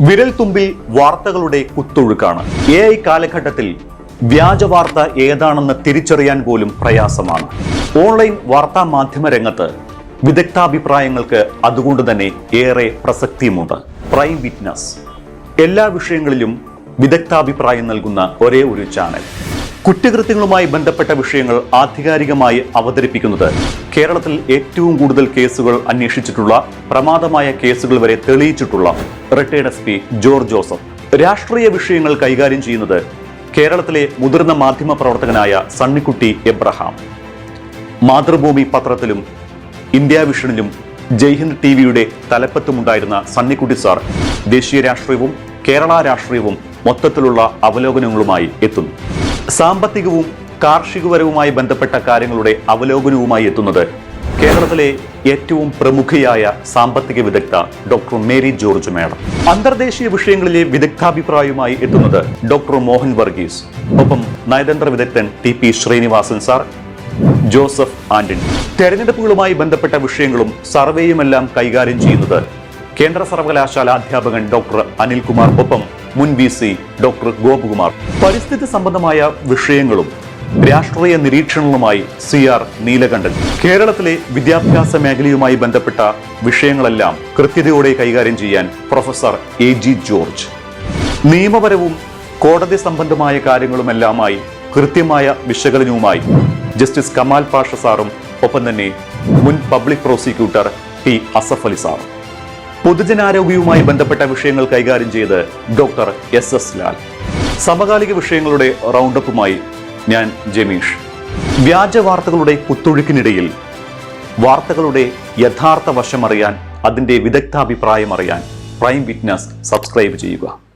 വിരൽ തുമ്പിൽ വാർത്തകളുടെ കുത്തൊഴുക്കാണ്. എ ഐ കാലഘട്ടത്തിൽ വ്യാജ വാർത്ത ഏതാണെന്ന് തിരിച്ചറിയാൻ പോലും പ്രയാസമാണ്. ഓൺലൈൻ വാർത്താ മാധ്യമ രംഗത്ത് വിദഗ്ധാഭിപ്രായങ്ങൾക്ക് അതുകൊണ്ട് തന്നെ ഏറെ പ്രസക്തിയുമുണ്ട്. Prime witness. എല്ലാ വിഷയങ്ങളിലും വിദഗ്ധാഭിപ്രായം നൽകുന്ന ഒരേ ഒരു ചാനൽ. കുറ്റകൃത്യങ്ങളുമായി ബന്ധപ്പെട്ട വിഷയങ്ങൾ ആധികാരികമായി അവതരിപ്പിക്കുന്നത് കേരളത്തിൽ ഏറ്റവും കൂടുതൽ കേസുകൾ അന്വേഷിച്ചിട്ടുള്ള പ്രമാദമായ കേസുകൾ വരെ തെളിയിച്ചിട്ടുള്ള retired S P George Joseph. രാഷ്ട്രീയ വിഷയങ്ങൾ കൈകാര്യം ചെയ്യുന്നത് കേരളത്തിലെ മുതിർന്ന മാധ്യമ പ്രവർത്തകനായ സണ്ണിക്കുട്ടി എബ്രഹാം. മാതൃഭൂമി പത്രത്തിലും ഇന്ത്യ വിഷനിലും ജയ്ഹിന്ദ് ടി വിയുടെ തലപ്പത്തുമുണ്ടായിരുന്ന സണ്ണിക്കുട്ടി സാർ ദേശീയ രാഷ്ട്രീയവും കേരള രാഷ്ട്രീയവും മൊത്തത്തിലുള്ള അവലോകനങ്ങളുമായി എത്തുന്നു. സാമ്പത്തികവും കാർഷികപരവുമായി ബന്ധപ്പെട്ട കാര്യങ്ങളുടെ അവലോകനവുമായി എത്തുന്നത് കേരളത്തിലെ ഏറ്റവും പ്രമുഖയായ സാമ്പത്തിക വിദഗ്ധ ഡോക്ടർ മേരി ജോർജ് മേഡം. അന്തർദേശീയ വിഷയങ്ങളിലെ വിദഗ്ധാഭിപ്രായവുമായി എത്തുന്നത് ഡോക്ടർ മോഹൻ വർഗീസ്. ഒപ്പം നയതന്ത്ര വിദഗ്ധൻ T P Srinivasan sir Joseph Antony. തെരഞ്ഞെടുപ്പുകളുമായി ബന്ധപ്പെട്ട വിഷയങ്ങളും സർവേയുമെല്ലാം കൈകാര്യം ചെയ്യുന്നത് കേന്ദ്ര സർവകലാശാല അധ്യാപകൻ ഡോക്ടർ അനിൽകുമാർ ഒപ്പം മുൻ വി സി ഡോക്ടർ ഗോപകുമാർ. പരിസ്ഥിതി സംബന്ധമായ വിഷയങ്ങളും രാഷ്ട്രീയ നിരീക്ഷണങ്ങളുമായി സി ആർ നീലകണ്ഠൻ. കേരളത്തിലെ വിദ്യാഭ്യാസ മേഖലയുമായി ബന്ധപ്പെട്ട വിഷയങ്ങളെല്ലാം കൃത്യതയോടെ കൈകാര്യം ചെയ്യാൻ പ്രൊഫസർ എ ജി ജോർജ്. നിയമപരവും കോടതി സംബന്ധമായ കാര്യങ്ങളുമെല്ലാമായി കൃത്യമായ വിശകലനവുമായി ജസ്റ്റിസ് കമാൽ പാഷ സാറും ഒപ്പം തന്നെ മുൻ public prosecutor T Asaf Ali സാറും. പൊതുജനാരോഗ്യവുമായി ബന്ധപ്പെട്ട വിഷയങ്ങൾ കൈകാര്യം ചെയ്ത് ഡോക്ടർ എസ് എസ് ലാൽ. സമകാലിക വിഷയങ്ങളുടെ റൗണ്ടപ്പുമായി ഞാൻ ജമീഷ്. വ്യാജ വാർത്തകളുടെ കുത്തൊഴുക്കിനിടയിൽ വാർത്തകളുടെ യഥാർത്ഥ വശമറിയാൻ അതിന്റെ വിദഗ്ധാഭിപ്രായം അറിയാൻ പ്രൈം വിറ്റ്നസ് സബ്സ്ക്രൈബ് ചെയ്യുക.